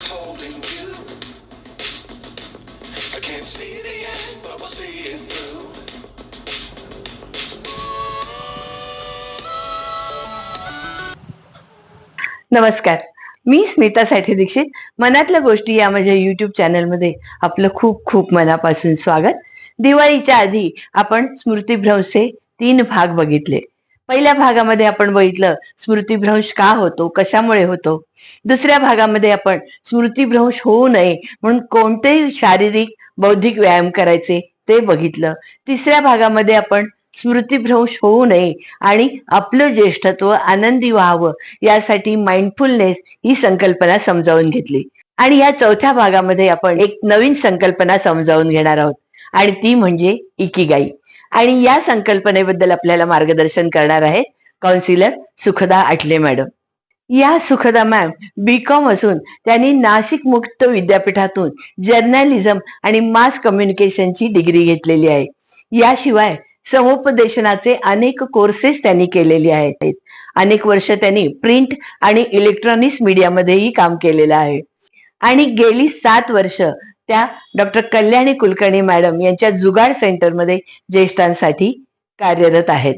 holding you. I can't see the end, but we'll see it through. नमस्कार मी स्मिता साठे दीक्षित मनातल्या गोष्टी या माझ्या युट्यूब चॅनलमध्ये आपलं खूप खूप मनापासून स्वागत दिवाळीच्या आधी आपण स्मृतीभ्रंशचे तीन भाग बघितले पहिल्या भागामध्ये आपण बघितलं स्मृतीभ्रंश का होतो? कशामुळे होतो? दुसऱ्या भागामध्ये आपण स्मृतीभ्रंश होऊ नये म्हणून कोणते शारीरिक बौद्धिक व्यायाम करायचे ते बघितलं. तिसऱ्या भागामध्ये आपण स्मृतीभ्रंश होऊ नये आणि आपलं ज्येष्ठत्व आनंदी व्हावं यासाठी माइंडफुलनेस ही संकल्पना समजावून घेतली. आणि या चौथ्या भागामध्ये आपण एक नवीन संकल्पना समजावून घेणार आहोत आणि ती म्हणजे इकिगाई. आणि या संकल्पनेबद्दल आपल्याला मार्गदर्शन करणार आहे काउन्सिलर सुखदा आटले मॅडम या सुखदा मॅम बी कॉम असून त्यांनी नाशिक मुक्त विद्यापीठातून जर्नलिझम आणि मास कम्युनिकेशनची डिग्री घेतलेली आहे. याशिवाय समुपदेशनाचे अनेक कोर्सेस त्यांनी केलेले आहेत. अनेक वर्ष त्यांनी प्रिंट आणि इलेक्ट्रॉनिक्स मीडियामध्येही काम केलेलं आहे. आणि गेली सात वर्ष त्या डॉक्टर कल्याणी कुलकर्णी मॅडम यांच्या जुगाड सेंटरमध्ये ज्येष्ठांसाठी कार्यरत आहेत.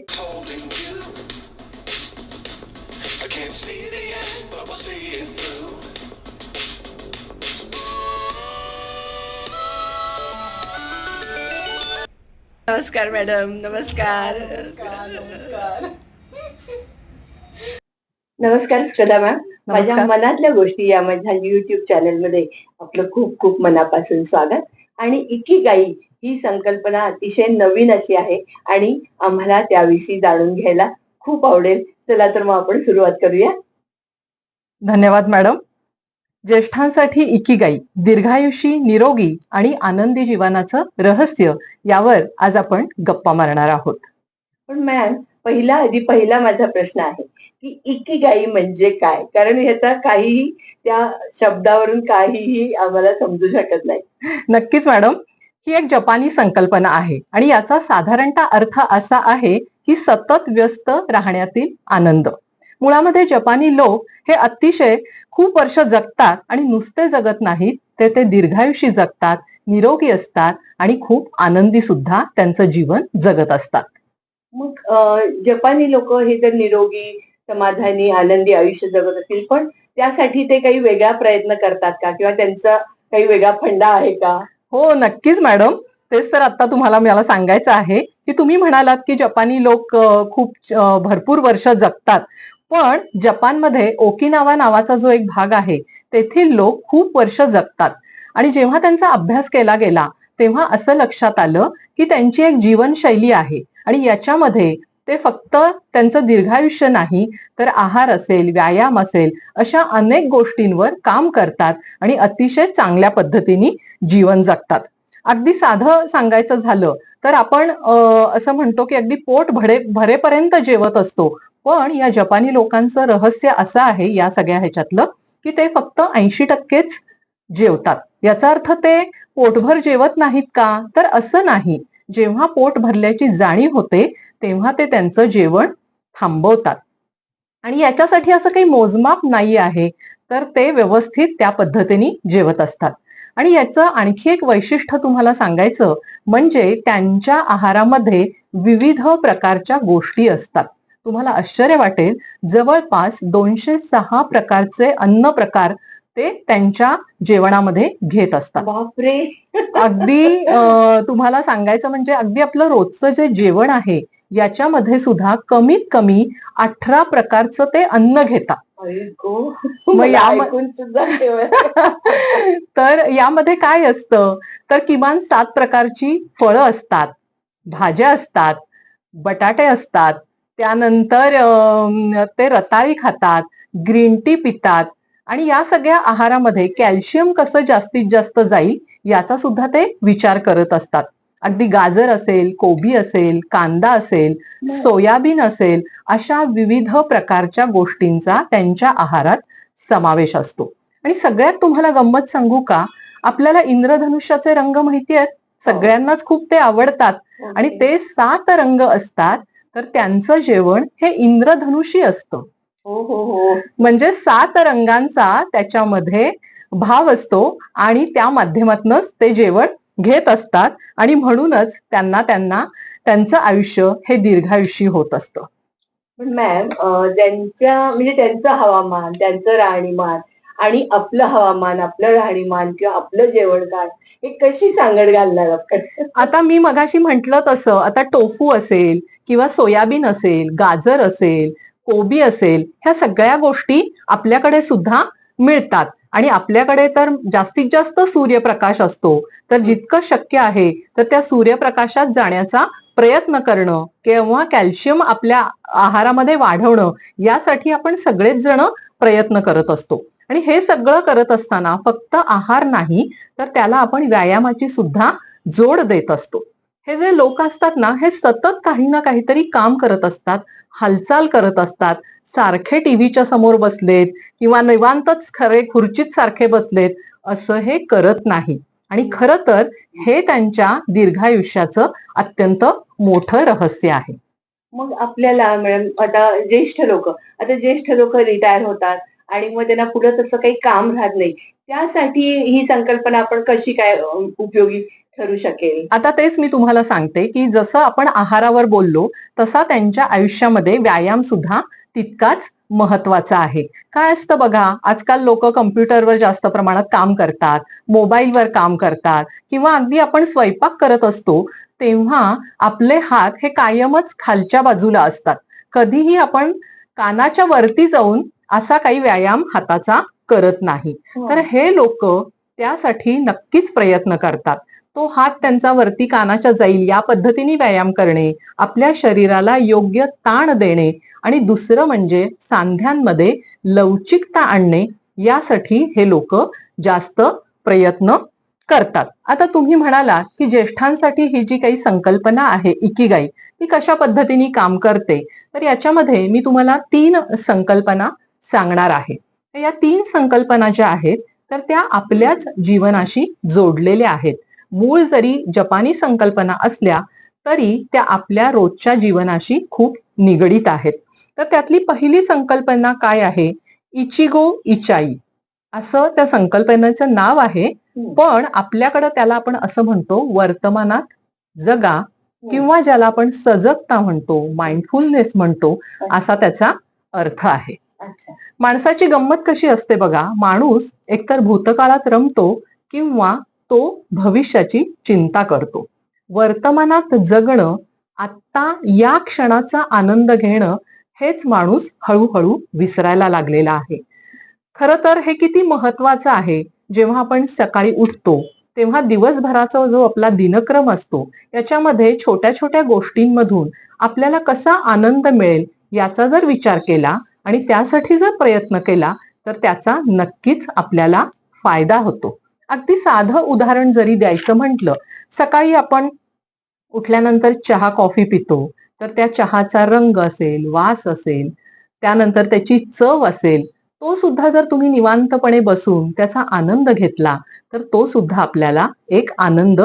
नमस्कार मॅडम नमस्कार नमस्कार श्रद्धा मॅम माझ्या. मनातल्या गोष्टी या माझ्या युट्यूब चॅनलमध्ये आपलं खूप खूप मनापासून स्वागत. आणि इकिगाई ही संकल्पना अतिशय नवीन अशी आहे आणि आम्हाला त्याविषयी जाणून घ्यायला खूप आवडेल. चला तर मग आपण सुरुवात करूया. धन्यवाद मॅडम. ज्येष्ठांसाठी इकिगाई दीर्घायुषी निरोगी आणि आनंदी जीवनाचं रहस्य यावर आज आपण गप्पा मारणार आहोत. पण मॅम पहिला आधी पहिला माझा प्रश्न आहे की इकी गाई म्हणजे काय? कारण ह्याचा काहीही त्या शब्दावरून काहीही आम्हाला समजू शकत नाही. नक्कीच मॅडम. ही एक जपानी संकल्पना आहे आणि याचा साधारणतः अर्थ असा आहे की सतत व्यस्त राहण्यातील आनंद. मुळामध्ये जपानी लोक हे अतिशय खूप वर्ष जगतात आणि नुसते जगत नाहीत ते ते दीर्घायुषी जगतात निरोगी असतात आणि खूप आनंदी सुद्धा त्यांचं जीवन जगत असतात. मग जपानी लोक हे जर निरोगी समाधानी आनंदी आयुष्य जगत असतील पण त्यासाठी ते काही वेगळा प्रयत्न करतात का? किंवा त्यांचा काही वेगळा फंडा आहे का? हो नक्कीच मॅडम. तेच तर आता तुम्हाला मला सांगायचं आहे की तुम्ही म्हणालात की जपानी लोक खूप भरपूर वर्ष जगतात. पण जपानमध्ये ओकिनावा नावाचा जो एक भाग आहे तेथील लोक खूप वर्ष जगतात. आणि जेव्हा त्यांचा अभ्यास केला गेला तेव्हा असं लक्षात आलं की त्यांची एक जीवनशैली आहे. आणि याच्यामध्ये ते फक्त त्यांचं दीर्घायुष्य नाही तर आहार असेल व्यायाम असेल अशा अनेक गोष्टींवर काम करतात आणि अतिशय चांगल्या पद्धतीने जीवन जगतात. अगदी साधं सांगायचं झालं तर आपण असं म्हणतो की अगदी पोट भरे भरेपर्यंत जेवत असतो. पण या जपानी लोकांचं रहस्य असं आहे या सगळ्या ह्याच्यातलं की ते फक्त ऐंशी टक्केच जेवतात. याचा अर्थ ते पोटभर जेवत नाहीत का? तर असं नाही. जेव्हा पोट भरल्याची जाणीव होते तेव्हा ते त्यांचं जेवण थांबवतात. आणि याच्यासाठी असं काही मोजमाप नाही आहे तर ते व्यवस्थित त्या पद्धतीने जेवत असतात. आणि याचं आणखी एक वैशिष्ट्य तुम्हाला सांगायचं म्हणजे त्यांच्या आहारामध्ये विविध प्रकारच्या गोष्टी असतात. तुम्हाला आश्चर्य वाटेल जवळपास दोनशे सहा प्रकारचे अन्न प्रकार ते त्यांच्या जेवणामध्ये घेत असतात. बापरे! अगदी तुम्हाला सांगायचं म्हणजे अगदी आपलं रोजचं जे जेवण आहे याच्यामध्ये सुद्धा कमीत कमी अठरा प्रकारचं ते अन्न घेतात. तर यामध्ये काय असतं? तर किमान सात प्रकारची फळं असतात. भाज्या असतात बटाटे असतात त्यानंतर ते रताळी खातात ग्रीन टी पितात आणि या सगळ्या आहारामध्ये कॅल्शियम कसं जास्तीत जास्त जाईल याचा सुद्धा ते विचार करत असतात. अगदी गाजर असेल कोबी असेल कांदा असेल सोयाबीन असेल अशा विविध प्रकारच्या गोष्टींचा त्यांच्या आहारात समावेश असतो. आणि सगळ्यात तुम्हाला गंमत सांगू का? आपल्याला इंद्रधनुष्याचे रंग माहिती आहेत? सगळ्यांनाच खूप ते आवडतात. आणि ते सात रंग असतात तर त्यांचं जेवण हे इंद्रधनुषी असतं. हो हो हो. म्हणजे सात रंगांचा त्याच्यामध्ये भाव असतो आणि त्या माध्यमातूनच ते जेवण घेत असतात आणि म्हणूनच त्यांना त्यांना त्यांचं आयुष्य हे दीर्घायुषी होत असतं. पण मॅम अं, त्यांच्या म्हणजे त्यांचं हवामान त्यांचं राहणीमान आणि आपलं हवामान आपलं राहणीमान किंवा आपलं जेवण काय हे कशी सांगड घालणार आपण? आता मी मगाशी म्हंटल तसं आता टोफू असेल किंवा सोयाबीन असेल गाजर असेल कोबी असेल ह्या सगळ्या गोष्टी आपल्याकडे सुद्धा मिळतात. आणि आपल्याकडे तर जास्तीत जास्त सूर्यप्रकाश असतो. तर जितकं शक्य आहे तर त्या सूर्यप्रकाशात जाण्याचा प्रयत्न करणं किंवा कॅल्शियम आपल्या आहारामध्ये वाढवणं यासाठी आपण सगळेच जण प्रयत्न करत असतो. आणि हे सगळं करत असताना फक्त आहार नाही तर त्याला आपण व्यायामाची सुद्धा जोड देत असतो. हे जे लोक असतात ना हे सतत काही ना काहीतरी काम करत असतात हालचाल करत असतात सारखे टीव्हीच्या समोर बसलेत किंवा निवांतच खरे खुर्चीत सारखे बसलेत असं हे करत नाही. आणि खरं तर हे त्यांच्या दीर्घायुष्याचं अत्यंत मोठं रहस्य आहे. मग आपल्याला मॅडम आता ज्येष्ठ लोक आता ज्येष्ठ लोक रिटायर होतात आणि मग त्यांना पुढे तसं काही काम राहत नाही. त्यासाठी ही संकल्पना आपण कशी काय उपयोगी? ठरू शकेल. आता तेच मी तुम्हाला सांगते की जसं आपण आहारावर बोललो तसा त्यांच्या आयुष्यामध्ये व्यायाम सुद्धा तितकाच महत्त्वाचा आहे. काय असतं बघा आजकाल लोक कम्प्युटरवर जास्त प्रमाणात काम करतात मोबाईलवर काम करतात किंवा अगदी आपण स्वयंपाक करत असतो तेव्हा आपले हात हे कायमच खालच्या बाजूला असतात. कधीही आपण कानाच्या वरती जाऊन असा काही व्यायाम हाताचा करत नाही. तर हे लोक त्यासाठी नक्कीच प्रयत्न करतात. तो हात त्यांचा वरती कानाच्या जाईल या पद्धतीने व्यायाम करणे आपल्या शरीराला योग्य ताण देणे आणि दुसरं म्हणजे सांध्यांमध्ये लवचिकता आणणे यासाठी हे लोक जास्त प्रयत्न करतात. आता तुम्ही म्हणाला की ज्येष्ठांसाठी ही जी काही संकल्पना आहे इकिगाई ती कशा पद्धतीने काम करते? तर याच्यामध्ये मी तुम्हाला तीन संकल्पना सांगणार आहे. तर या तीन संकल्पना ज्या आहेत तर त्या आपल्याच जीवनाशी जोडलेल्या आहेत. मूळ जरी जपानी संकल्पना असल्या तरी त्या आपल्या रोजच्या जीवनाशी खूप निगडीत आहेत. तर त्यातली पहिली संकल्पना काय आहे? इचिगो इचाई. असं त्या संकल्पनेचं नाव आहे. पण आपल्याकडं त्याला आपण असं म्हणतो वर्तमानात जगा किंवा ज्याला आपण सजगता म्हणतो माइंडफुलनेस म्हणतो असा त्याचा अर्थ आहे. माणसाची गंमत कशी असते बघा माणूस एकतर भूतकाळात रमतो किंवा तो भविष्याची चिंता करतो. वर्तमानात जगणं आत्ता या क्षणाचा आनंद घेणं हेच माणूस हळूहळू विसरायला लागलेला आहे. खर तर हे किती महत्वाचं आहे. जेव्हा आपण सकाळी उठतो तेव्हा दिवसभराचा जो आपला दिनक्रम असतो याच्यामध्ये छोट्या छोट्या गोष्टींमधून आपल्याला कसा आनंद मिळेल याचा जर विचार केला आणि त्यासाठी जर प्रयत्न केला तर त्याचा नक्कीच आपल्याला फायदा होतो. अगदी साधं उदाहरण जरी द्यायचं म्हटलं सकाळी आपण उठल्यानंतर चहा कॉफी पितो. तर त्या चहाचा रंग असेल वास असेल त्यानंतर त्याची चव असेल तो सुद्धा जर तुम्ही निवांतपणे बसून त्याचा आनंद घेतला तर तो सुद्धा आपल्याला एक आनंद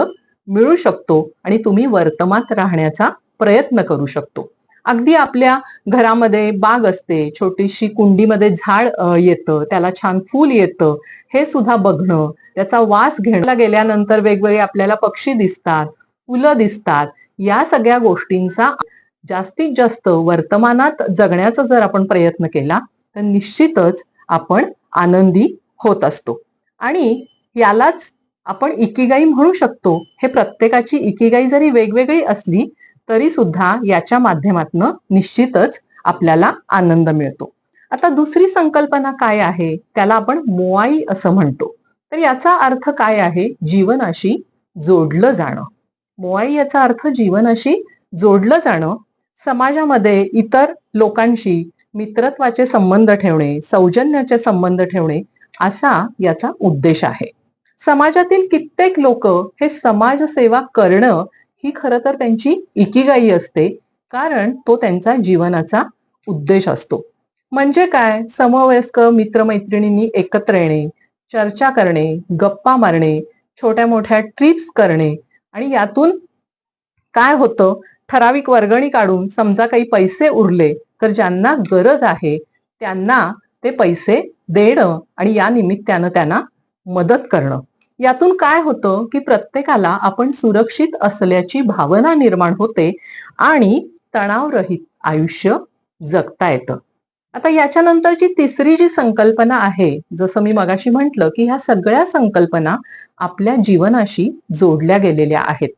मिळू शकतो आणि तुम्ही वर्तमात राहण्याचा प्रयत्न करू शकतो. अगदी आपल्या घरामध्ये बाग असते छोटीशी कुंडीमध्ये झाड येतं त्याला छान फूल येतं हे सुद्धा बघणं त्याचा वास घेणं. गेल्यानंतर वेगवेगळे आपल्याला पक्षी दिसतात फुलं दिसतात या सगळ्या गोष्टींचा जास्तीत जास्त वर्तमानात जगण्याचा जर आपण प्रयत्न केला तर निश्चितच आपण आनंदी होत असतो. आणि यालाच आपण इकिगाई म्हणू शकतो. हे प्रत्येकाची इकिगाई जरी वेगवेगळी असली तरी सुद्धा याच्या माध्यमातून निश्चितच आपल्याला आनंद मिळतो. आता दुसरी संकल्पना काय आहे? त्याला आपण मोआई असं म्हणतो. तर याचा अर्थ काय आहे? जीवनाशी जोडलं जाणं. मोआई याचा अर्थ जीवनाशी जोडलं जाणं समाजामध्ये इतर लोकांशी मित्रत्वाचे संबंध ठेवणे सौजन्याचे संबंध ठेवणे असा याचा उद्देश आहे. समाजातील कित्येक लोक हे समाजसेवा करणं ही खरं तर त्यांची इकिगाई असते कारण तो त्यांचा जीवनाचा उद्देश असतो. म्हणजे काय? समवयस्क मित्रमैत्रिणींनी एकत्र येणे चर्चा करणे गप्पा मारणे छोट्या मोठ्या ट्रिप्स करणे आणि यातून काय होतं? ठराविक वर्गणी काढून समजा काही पैसे उरले तर ज्यांना गरज आहे त्यांना ते पैसे देणं आणि या निमित्तानं त्यांना मदत करणं. यातून काय होतं की प्रत्येकाला आपण सुरक्षित असल्याची भावना निर्माण होते आणि तणावरहित आयुष्य जगता येतं. आता याच्यानंतरची तिसरी जी संकल्पना आहे जसं मी मगाशी म्हटलं की ह्या सगळ्या संकल्पना आपल्या जीवनाशी जोडल्या गेलेल्या आहेत.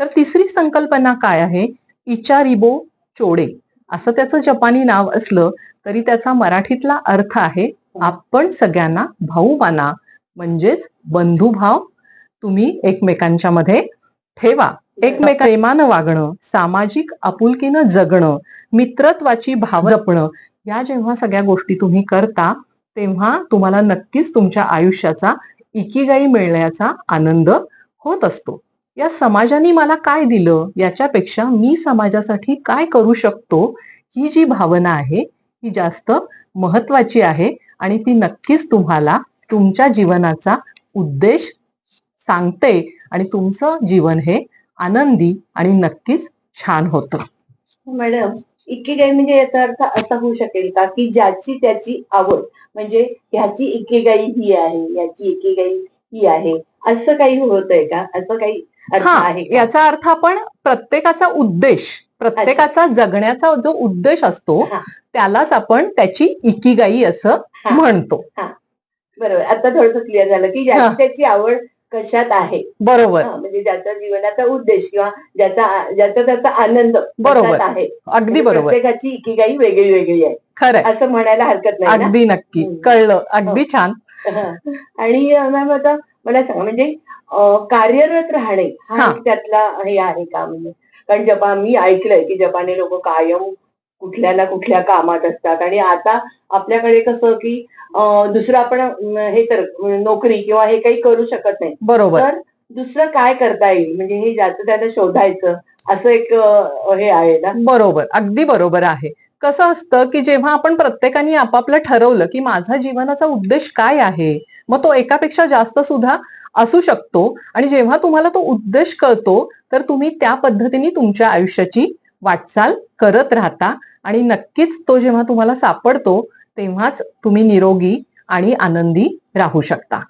तर तिसरी संकल्पना काय आहे? इचारिबो चोडे. असं त्याचं जपानी नाव असलं तरी त्याचा मराठीतला अर्थ आहे आपण सगळ्यांना भाऊ माना म्हणजेच बंधुभाव तुम्ही एकमेकांच्या मध्ये ठेवा. एकमेक प्रेमानं वागणं सामाजिक आपुलकीनं जगणं मित्रत्वाची भाव जपणं या जेव्हा सगळ्या गोष्टी तुम्ही करता तेव्हा तुम्हाला नक्कीच तुमच्या आयुष्याचा इकिगाई मिळण्याचा आनंद होत असतो. या समाजाने मला काय दिलं? याच्यापेक्षा मी समाजासाठी काय करू शकतो? ही जी भावना आहे ही जास्त महत्वाची आहे आणि ती नक्कीच तुम्हाला तुमच्या जीवनाचा उद्देश सांगते आणि तुमचं जीवन हे आनंदी आणि नक्कीच छान होतं मॅडम इकेगाई म्हणजे याचा अर्थ असा होऊ शकेल का की ज्याची त्याची आवड म्हणजे ह्याची इकेगाई ही आहे याची इकेगाई ही आहे असं काही होतंय का असं काही हा आहे? याचा अर्थ आपण प्रत्येकाचा उद्देश प्रत्येकाचा जगण्याचा जो उद्देश असतो. त्यालाच आपण त्याची इकिगाई असं. म्हणतो बरोबर. आता थोडस क्लिअर झालं की हा. ज्याची त्याची आवड कशात आहे. बरोबर. हा, म्हणजे ज्याचा जीवनाचा उद्देश किंवा ज्याचा ज्याचा त्याचा आनंद बरोबर. आहे. अगदी म्हणजे बरोबर. प्रत्येकाची इकिगाई वेगळी वेगळी आहे. खरंय. असं म्हणायला हरकत नाही अगदी नक्की. कळलं. अगदी छान. आणि मॅम आता मला सांगा म्हणजे कार्यरत राहणे हा हा. त्यातला हे आहे का? म्हणजे कारण जपान मी ऐकलंय की जपानी लोक कायम कुठल्या ना कुठल्या कामात असतात. आणि आता आपल्याकडे कसं की दुसरं आपण हे तर नोकरी किंवा हे काही करू शकत नाही. बरोबर. तर दुसरं काय करता येईल? म्हणजे हे ज्याचं त्यानं शोधायचं असं एक हे आहे ना? बरोबर. अगदी बरोबर आहे. कसं असतं की जेव्हा आपण प्रत्येकाने आपापलं ठरवलं की माझा जीवनाचा उद्देश काय आहे मग तो एकापेक्षा जास्त सुद्धा असू शकतो. आणि जेव्हा तुम्हाला तो उद्देश कळतो तर तुम्ही त्या पद्धतीने तुमच्या आयुष्याची वाटचाल करत राहता. आणि नक्कीच तो जेव्हा तुम्हाला सापडतो तेव्हाच तुम्ही निरोगी आणि आनंदी राहू शकता.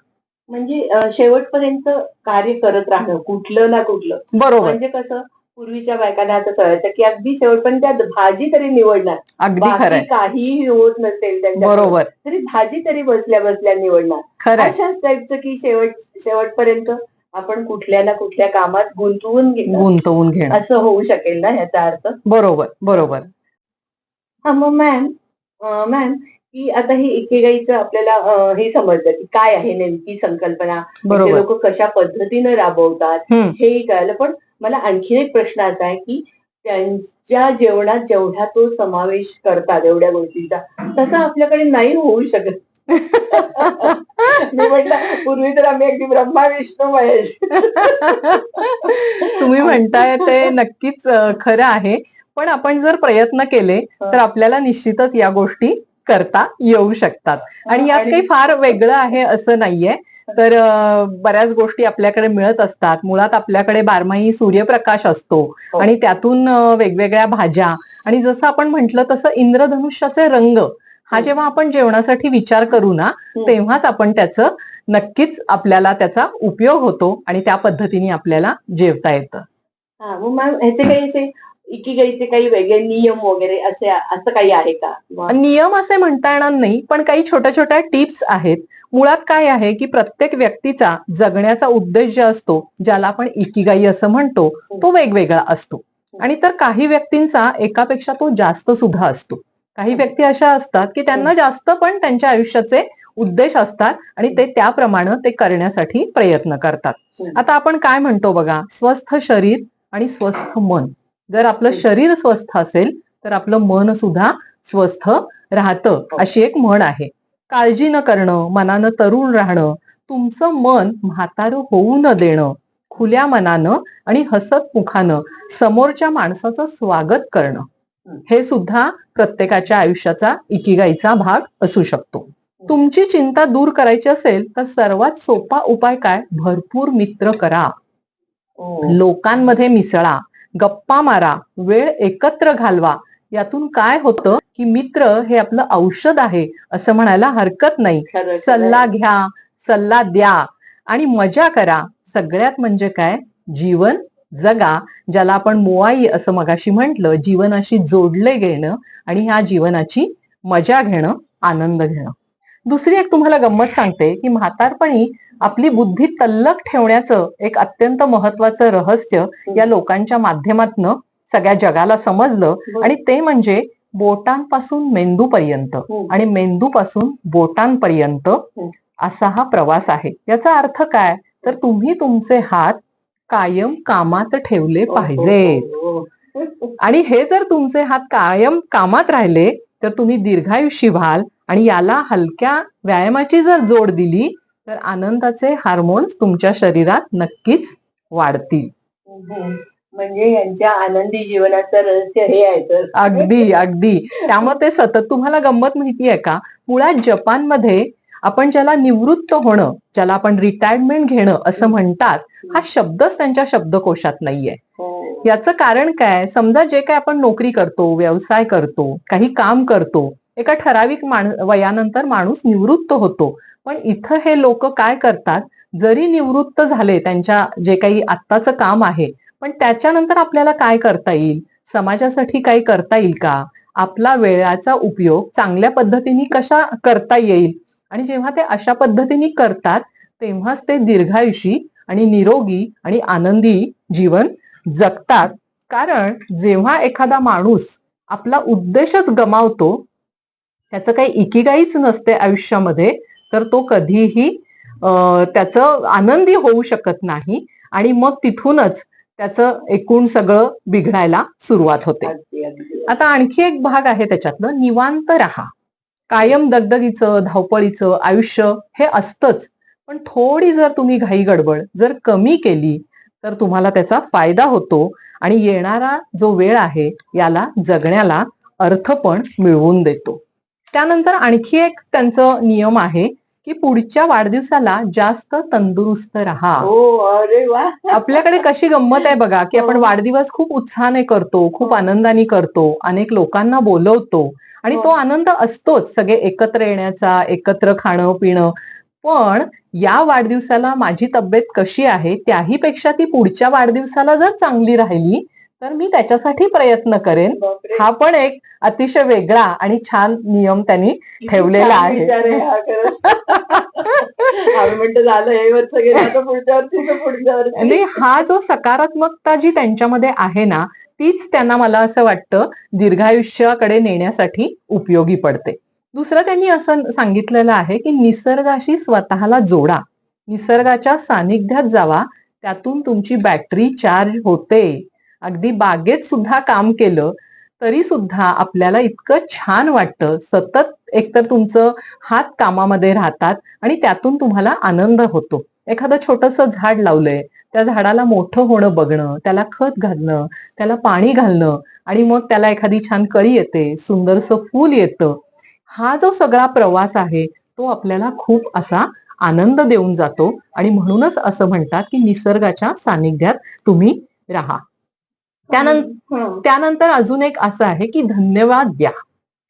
म्हणजे शेवटपर्यंत कार्य करत राहणं कुठलं ना कुठलं. बरोबर. म्हणजे कसं पूर्वीच्या बायकांना आता कळायचं की अगदी शेवटपर्यंत त्या भाजी तरी निवडणार. अगदी काहीही होत नसेल त्यांच्या बरोबर. तरी भाजी तरी बसल्या बसल्या निवडणार. खरंय. अशाच टाईपचं की शेवट शेवटपर्यंत आपण कुठल्या ना कुठल्या कामात गुंतवून गुंतवून घेणं. असं होऊ शकेल ना याचा अर्थ? बरोबर बरोबर. हा मग मॅम मॅम की आता ही एकेगाईचं आपल्याला अं, हे समजलं की काय आहे नेमकी संकल्पना. बरोबर. लोक कशा पद्धतीनं राबवतात हम्म. हेही कळालं. पण मला आणखी एक प्रश्न असा आहे की त्यांच्या जेवणात जेवढा तो समावेश करतात एवढ्या गोष्टींचा तसा आपल्याकडे नाही होऊ शकत. मी म्हटलं पूर्वी तर आम्ही अगदी ब्रह्मा विष्णू महेश. तुम्ही म्हणताय ते नक्कीच खरं आहे. पण आपण जर प्रयत्न केले तर आपल्याला निश्चितच या गोष्टी करता येऊ शकतात. आणि यात काही फार वेगळं आहे असं नाहीये. तर बऱ्याच गोष्टी आपल्याकडे मिळत असतात. मुळात आपल्याकडे बारमाही सूर्यप्रकाश असतो. हो. आणि त्यातून वेगवेगळ्या भाज्या. आणि जसं आपण म्हंटल तसं इंद्रधनुष्याचे रंग हा हं. जेव्हा आपण जेवणासाठी विचार करू ना हं. तेव्हाच आपण त्याचं नक्कीच आपल्याला त्याचा उपयोग होतो आणि त्या पद्धतीने आपल्याला जेवता येतं. हा मग मॅम ह्याचे काही असे इकिगाईचे काही वेगळे नियम वगैरे असे असं काही आहे का? नियम असे म्हणता येणार नाही पण काही छोट्या छोट्या टिप्स आहेत. मुळात काय आहे की प्रत्येक व्यक्तीचा जगण्याचा उद्देश जो असतो ज्याला आपण इकिगाई असं म्हणतो तो वेगवेगळा असतो. आणि तर काही व्यक्तींचा एकापेक्षा तो जास्त सुद्धा असतो. काही व्यक्ती अशा असतात की त्यांना जास्त पण त्यांच्या आयुष्याचे उद्देश असतात आणि ते त्याप्रमाणे ते करण्यासाठी प्रयत्न करतात. हम्म. आता आपण काय म्हणतो बघा? स्वस्थ शरीर आणि स्वस्थ मन. जर आपलं हम्म. शरीर स्वस्थ असेल तर आपलं मन सुद्धा स्वस्थ राहतं अशी एक म्हण आहे. काळजी न करणं मनानं तरुण राहणं तुमचं मन म्हातारं होऊ न देणं खुल्या मनानं आणि हसत मुखानं समोरच्या माणसाचं स्वागत करणं. हे सुद्धा प्रत्येकाच्या आयुष्याचा इकिगाईचा भाग असू शकतो. तुमची चिंता दूर करायची असेल तर सर्वात सोपा उपाय काय? भरपूर मित्र करा. हो. लोकांमध्ये मिसळा. गप्पा मारा. वेळ एकत्र घालवा. यातून काय होतं की मित्र हे आपलं औषध आहे असं म्हणायला हरकत नाही. सल्ला घ्या सल्ला द्या आणि मजा करा. सगळ्यात म्हणजे काय? जीवन जगा ज्याला आपण मोआई असं मगाशी म्हटलं जीवनाशी जोडले घेणं आणि ह्या जीवनाची मजा घेणं आनंद घेणं. दुसरी एक तुम्हाला गंमत सांगते की म्हातारपणी आपली बुद्धी तल्लक ठेवण्याचं एक अत्यंत महत्वाचं रहस्य या लोकांच्या माध्यमातनं सगळ्या जगाला समजलं आणि ते म्हणजे बोटांपासून मेंदूपर्यंत आणि मेंदूपासून बोटांपर्यंत असा हा प्रवास आहे. याचा अर्थ काय? तर तुम्ही तुमचे हात कायम कामात ठेवले पाहिजेत. आणि हे जर तुमचे हात कायम कामात राहिले तर तुम्ही दीर्घायुषी व्हाल आणि याला हलक्या व्यायामाची जर जोड दिली तर आनंदाचे हार्मोन्स तुमच्या शरीरात नक्कीच वाढतील. म्हणजे यांच्या आनंदी जीवनाचं रहस्य हे आहे तर. अगदी अगदी. त्यामुळे ते सतत तुम्हाला गंमत माहिती आहे का? मुळात जपानमध्ये आपण ज्याला निवृत्त होणं ज्याला आपण रिटायरमेंट घेणं असं म्हणतात हा शब्दच त्यांच्या शब्दकोशात नाहीये. हो. याचं कारण काय? समजा जे काय आपण नोकरी करतो व्यवसाय करतो काही काम करतो एका ठराविक वयानंतर माणूस निवृत्त होतो. पण इथं हे लोक काय करतात? जरी निवृत्त झाले त्यांच्या जे काही आत्ताचं काम आहे पण त्याच्यानंतर आपल्याला काय करता येईल? समाजासाठी काही करता येईल का? आपला वेळाचा उपयोग चांगल्या पद्धतीने कशा करता येईल? आणि जेव्हा ते अशा पद्धतीने करतात तेव्हाच ते दीर्घायुषी आणि निरोगी आणि आनंदी जीवन जगतात. कारण जेव्हा एखादा माणूस आपला उद्देशच गमावतो त्याचं काही इकिगाईच नसते आयुष्यामध्ये तर तो कधीही अं, त्याचं आनंदी होऊ शकत नाही आणि मग तिथूनच त्याचं एकूण सगळं बिघडायला सुरुवात होते. आता आणखी एक भाग आहे त्याच्यातलं निवांत राहा. कायम दगदगीचं धावपळीचं आयुष्य हे असतंच. पण थोडी जर तुम्ही घाई गडबड जर कमी केली तर तुम्हाला त्याचा फायदा होतो आणि येणारा जो वेळ आहे याला जगण्याला अर्थ पण मिळवून देतो. त्यानंतर आणखी एक त्यांचं नियम आहे की पुढच्या वाढदिवसाला जास्त तंदुरुस्त राहा. हो अरे वा. आपल्याकडे कशी गंमत आहे बघा की आपण वाढदिवस खूप उत्साहाने करतो खूप आनंदाने करतो अनेक लोकांना बोलवतो आणि तो आनंद असतोच सगळे एकत्र येण्याचा एकत्र खाणं पिणं. पण या वाढदिवसाला माझी तब्येत कशी आहे त्याही पेक्षा ती पुढच्या वाढदिवसाला जर चांगली राहिली तर मी त्याच्यासाठी प्रयत्न करेन. हा पण एक अतिशय वेगळा आणि छान नियम त्यांनी ठेवलेला आहे. हा हे आणि हा जो सकारात्मकता जी त्यांच्यामध्ये आहे ना तीच त्यांना मला असं वाटतं दीर्घायुष्याकडे नेण्यासाठी उपयोगी पडते. दुसरं त्यांनी असं सांगितलेलं आहे की निसर्गाशी स्वतःला जोडा. निसर्गाच्या सानिध्यात जावा त्यातून तुमची बॅटरी चार्ज होते. अगदी बागेत सुद्धा काम केलं तरी सुद्धा आपल्याला इतकं छान वाटतं. सतत एकतर तुमचं हात कामामध्ये राहतात आणि त्यातून तुम्हाला आनंद होतो. एखादं छोटस झाड लावलंय त्या झाडाला मोठं होणं बघणं त्याला खत घालणं त्याला पाणी घालणं आणि मग त्याला एखादी छान कळी येते सुंदरसं फूल येतं. हा जो सगळा प्रवास आहे तो आपल्याला खूप असा आनंद देऊन जातो आणि म्हणूनच असं म्हणतात की निसर्गाच्या सानिध्यात तुम्ही राहा. त्यानंतर हं. त्यानंतर अजून एक असं आहे की धन्यवाद द्या.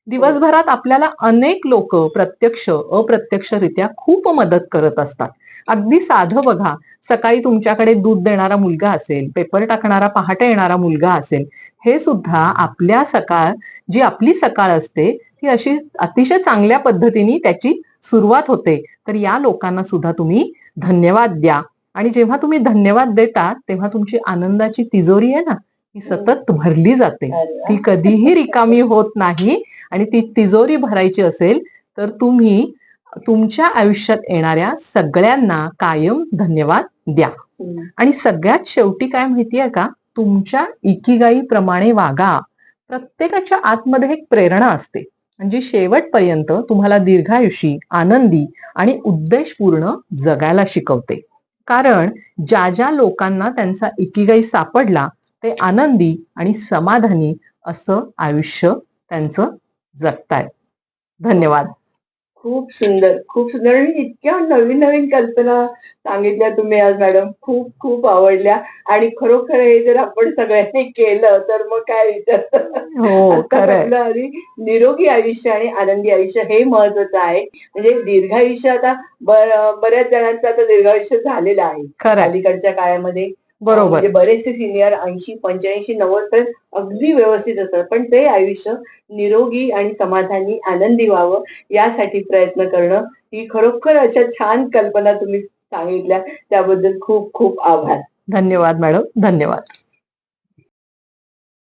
दिवसभरात आपल्याला अनेक लोक प्रत्यक्ष अप्रत्यक्षरित्या खूप मदत करत असतात. अगदी साधं बघा सकाळी तुमच्याकडे दूध देणारा मुलगा असेल पेपर टाकणारा पहाटे येणारा मुलगा असेल हे सुद्धा आपल्या सकाळ जी आपली सकाळ असते ती अशी अतिशय चांगल्या पद्धतीने त्याची सुरुवात होते. तर या लोकांना सुद्धा तुम्ही धन्यवाद द्या. आणि जेव्हा तुम्ही धन्यवाद देता तेव्हा तुमची आनंदाची तिजोरी आहे ना? ती सतत भरली जाते. ती कधीही रिकामी होत नाही आणि ती तिजोरी भरायची असेल तर तुम्ही तुमच्या आयुष्यात येणाऱ्या सगळ्यांना कायम धन्यवाद द्या. आणि सगळ्यात शेवटी काय माहितीये का? तुमच्या इकिगाई प्रमाणे वागा. प्रत्येकाच्या आतमध्ये एक प्रेरणा असते. म्हणजे शेवटपर्यंत तुम्हाला दीर्घायुषी आनंदी आणि उद्देशपूर्ण जगायला शिकवते. कारण ज्या ज्या लोकांना त्यांचा इकिगाई सापडला ते आनंदी आणि समाधानी असं आयुष्य त्यांचं जगतायत धन्यवाद. खूप सुंदर खूप सुंदर. आणि इतक्या नवीन नवीन कल्पना सांगितल्या तुम्ही आज मॅडम. खूप खूप आवडल्या. आणि खरोखर हे जर आपण सगळ्यांनी केलं तर मग काय विचार? हो आधी निरोगी आयुष्य आणि आनंदी आयुष्य हे महत्वाचं आहे. म्हणजे दीर्घायुष्य आता बऱ्याच जणांचं आता दीर्घायुष्य झालेलं आहे. अलीकडच्या काळामध्ये. बरोबर. म्हणजे बरेचसे सिनियर ऐंशी पंच्याऐंशी नव्वद पर्यंत अगदी व्यवस्थित असतात. पण ते आयुष्य निरोगी आणि समाधानी आनंदी व्हावं यासाठी प्रयत्न करणं ही खरोखर अशा छान कल्पना तुम्ही सांगितल्या. त्याबद्दल खूप खूप आभार. धन्यवाद मॅडम. धन्यवाद.